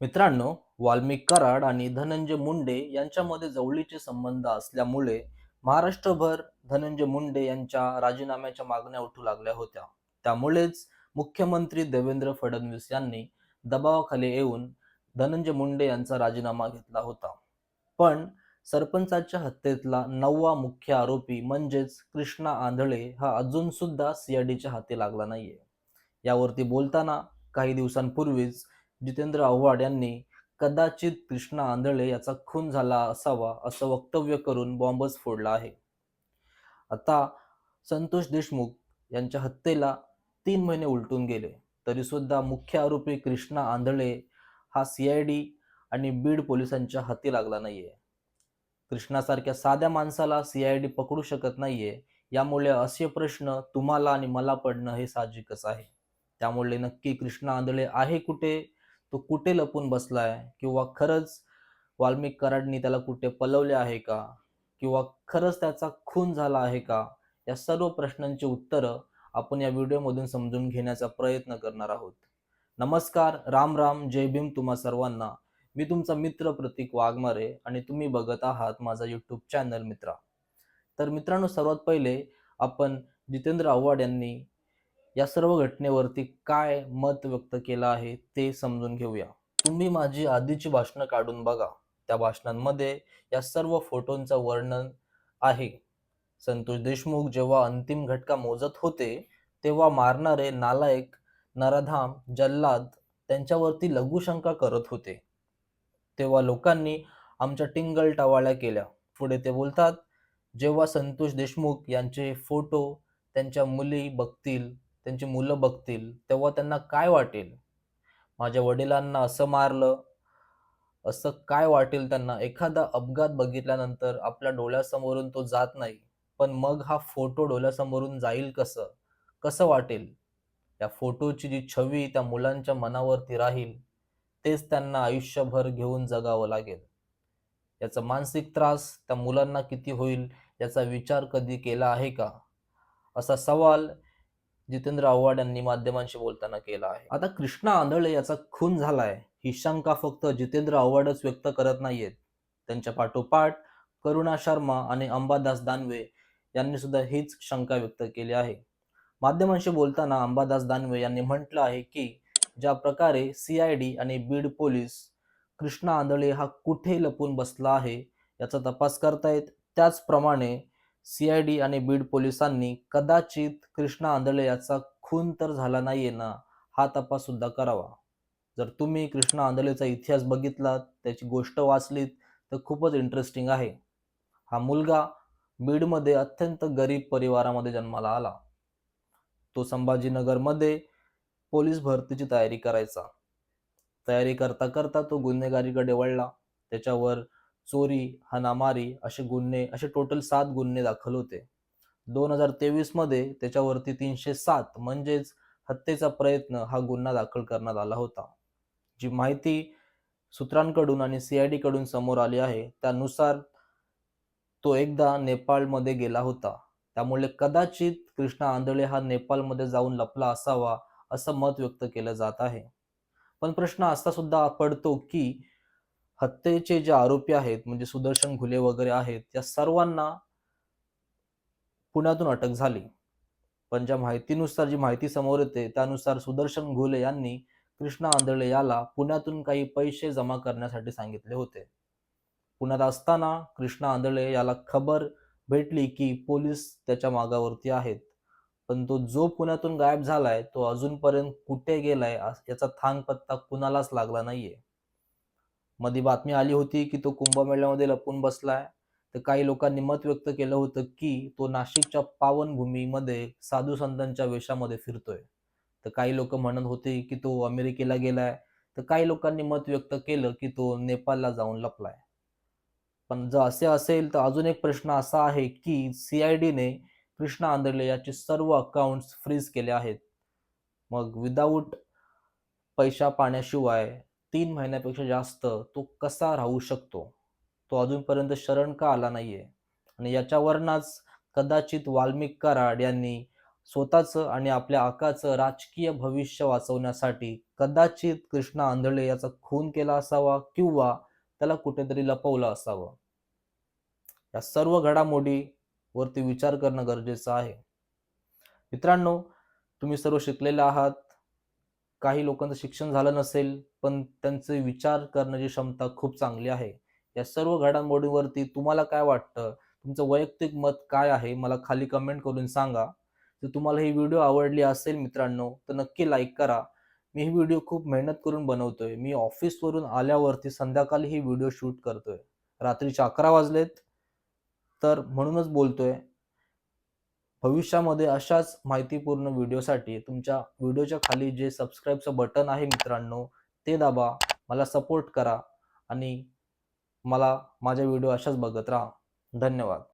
मित्रांनो वाल्मिक कराड आणि धनंजय मुंडे यांच्यामध्ये जवळीचे संबंध असल्यामुळे महाराष्ट्रभर धनंजय मुंडे यांच्या राजीनाम्याच्या मागण्या उठू लागल्या होत्या. त्यामुळेच मुख्यमंत्री देवेंद्र फडणवीस यांनी दबावाखाली येऊन धनंजय मुंडे यांचा राजीनामा घेतला होता. पण सरपंचाच्या हत्येतला नववा मुख्य आरोपी म्हणजेच कृष्णा आंधळे हा अजून सुद्धा सीआयडीच्या हाती लागला नाहीये. यावरती बोलताना काही दिवसांपूर्वीच जितेंद्र आव्हाड यांनी कदाचित कृष्णा आंधळे याचा खून झाला असावा असं वक्तव्य करून बॉम्बच फोडला आहे. आता संतोष देशमुख यांच्या हत्येला तीन महिने उलटून गेले. तरी सुद्धा मुख्य आरोपी कृष्णा आंधळे हा सीआयडी आणि बीड पोलिसांच्या हाती लागला नाहीये. कृष्णासारख्या साध्या माणसाला सीआयडी पकडू शकत नाहीये यामुळे असे प्रश्न तुम्हाला आणि मला पडणं हे साहजिकच आहे. त्यामुळे नक्की कृष्णा आंधळे आहे कुठे? तो कुठे लपून बसला आहे किंवा खरंच वाल्मिक कराडनी त्याला कुठे पलवले आहे का? किंवा खरंच त्याचा खून झाला आहे का? या सर्व प्रश्नांची उत्तरं आपण या व्हिडिओमधून समजून घेण्याचा प्रयत्न करणार आहोत. नमस्कार राम राम जय भीम तुम्हा सर्वांना. मी तुमचा मित्र प्रतीक वाघमारे आणि तुम्ही बघत आहात माझा यूट्यूब चॅनल मित्रा. तर मित्रांनो सर्वात पहिले आपण जितेंद्र आव्हाड यांनी या सर्व घटनेवरती काय मत व्यक्त केलं आहे ते समजून घेऊया. तुम्ही माझी आधीची भाषणं काढून बघा. त्या भाषणांमध्ये या सर्व फोटोंचं वर्णन आहे. संतोष देशमुख जेव्हा अंतिम घटका मोजत होते तेव्हा मारणारे नालायक नराधाम जल्लाद त्यांच्यावरती लघुशंका करत होते. तेव्हा लोकांनी आमच्या टिंगल टवाळ्या केल्या. पुढे ते बोलतात जेव्हा संतोष देशमुख यांचे फोटो त्यांच्या मुली बघतील त्यांची मुलं बघतील तेव्हा त्यांना काय वाटेल? माझ्या वडिलांना असं मारलं असं काय वाटेल त्यांना? एखादा अपघात बघितल्यानंतर आपल्या डोळ्यासमोरून तो जात नाही पण मग हा फोटो डोळ्यासमोरून जाईल कसं? कसं वाटेल? या फोटोची जी छवी त्या मुलांच्या मनावरती राहील तेच त्यांना आयुष्यभर घेऊन जगावं लागेल. याचा मानसिक त्रास त्या मुलांना किती होईल याचा विचार कधी केला आहे का? असा सवाल जितेंद्र आव्हाड यांनी माध्यमांशी बोलताना केला आहे. आता कृष्णा आंधळे याचा खून झालाय. ही शंका फक्त जितेंद्र आव्हाडच व्यक्त करत नाहीयेत. त्यांच्या पाठोपाठ करुणा शर्मा आणि अंबादास दानवे यांनी सुद्धा हीच शंका व्यक्त केली आहे. माध्यमांशी बोलताना अंबादास दानवे यांनी म्हटलं आहे की ज्या प्रकारे सीआयडी आणि बीड पोलीस कृष्णा आंधळे हा कुठे लपून बसला आहे याचा तपास करतायत. त्याचप्रमाणे सीआयडी आणि बीड पोलिसांनी कदाचित कृष्णा आंधळे याचा खून तर झाला नाहीये ना हा तपास सुद्धा करावा. जर तुम्ही कृष्णा आंधळेचा इतिहास बघितला त्याची गोष्ट वाचलीत तर खूपच इंटरेस्टिंग आहे. हा मुलगा बीडमध्ये अत्यंत गरीब परिवारामध्ये जन्माला आला. तो संभाजीनगरमध्ये पोलीस भरतीची तयारी करायचा. तयारी करता करता तो गुन्हेगारीकडे वळला. त्याच्यावर चोरी हनामारी असे गुन्हे असे टोटल सात गुन्हे दाखल होते. दोन हजार तेवीसमध्ये त्याच्यावरती तीनशे सात म्हणजेच हत्येचा प्रयत्न हा गुन्हा दाखल करण्यात आला होता. जी माहिती सूत्रांकडून आणि सीआयडी कडून समोर आली आहे त्यानुसार तो एकदा नेपाळमध्ये गेला होता. त्यामुळे कदाचित कृष्णा आंधळे हा नेपाळमध्ये जाऊन लपला असावा असं मत व्यक्त केलं जात आहे. पण प्रश्न असा सुद्धा पडतो की हत्येचे जे आरोपी आहेत म्हणजे सुदर्शन घुले वगैरे आहेत त्या सर्वांना पुण्यातून अटक झाली. पण ज्या माहितीनुसार जी माहिती समोर येते त्यानुसार सुदर्शन घुले यांनी कृष्णा आंधळे याला पुण्यातून काही पैसे जमा करण्यासाठी सांगितले होते. पुण्यात असताना कृष्णा आंधळे याला खबर भेटली की पोलीस त्याच्या मागावरती आहेत. पण तो जो पुण्यातून गायब झालाय तो अजूनपर्यंत कुठे गेलाय याचा थांग पत्ता कुणालाच लागला नाहीये. मध्ये बातमी आली होती की तो कुंभमेळ्यामध्ये लपून बसलाय. तर काही लोकांनी मत व्यक्त केलं होतं की तो नाशिकच्या पावनभूमीमध्ये साधू संतांच्या वेशामध्ये फिरतोय. तर काही लोक म्हणत होते की तो अमेरिकेला गेलाय. तर काही लोकांनी मत व्यक्त केलं की तो नेपाळला जाऊन लपलाय. पण जर असे असेल तर अजून एक प्रश्न असा आहे की सीआयडीने कृष्णा आंधळे याचे सर्व अकाउंट्स फ्रीज केले आहेत. मग विदाऊट पैसा पाण्याशिवाय तीन महिन्यापेक्षा जास्त तो कसा राहू शकतो? तो अजूनपर्यंत शरण का आला नाहीये? आणि याच्यावरनच कदाचित वाल्मिक कराड यांनी स्वतःचं आणि आपल्या आकाचं राजकीय भविष्य वाचवण्यासाठी कदाचित कृष्णा आंधळे याचा खून केला असावा किंवा त्याला कुठेतरी लपवलं असावं? या सर्व घडामोडी वरती विचार करणं गरजेचं आहे. मित्रांनो तुम्ही सर्व शिकलेले आहात. काही लोकांचं शिक्षण झालं नसेल पण त्यांचे विचार करण्याची क्षमता खूप चांगली आहे. या सर्व घडामोडीवरती तुम्हाला काय वाटतं? तुमचं वैयक्तिक मत काय आहे? मला खाली कमेंट करून सांगा. जर तुम्हाला ही व्हिडिओ आवडली असेल मित्रांनो तर नक्की लाईक करा. मी ही व्हिडिओ खूप मेहनत करून बनवतोय. मी ऑफिसवरून आल्यावरती संध्याकाळी ही व्हिडिओ शूट करतोय. रात्रीचे अकरा वाजलेत तर म्हणूनच बोलतोय. भविष्यामध्ये अशाच माहितीपूर्ण व्हिडिओसाठी तुमच्या व्हिडिओच्या खाली जे सबस्क्राईबचं बटन आहे मित्रांनो ते दाबा मला सपोर्ट करा आणि मला माझ्या व्हिडिओ अशाच बघत राहा. धन्यवाद.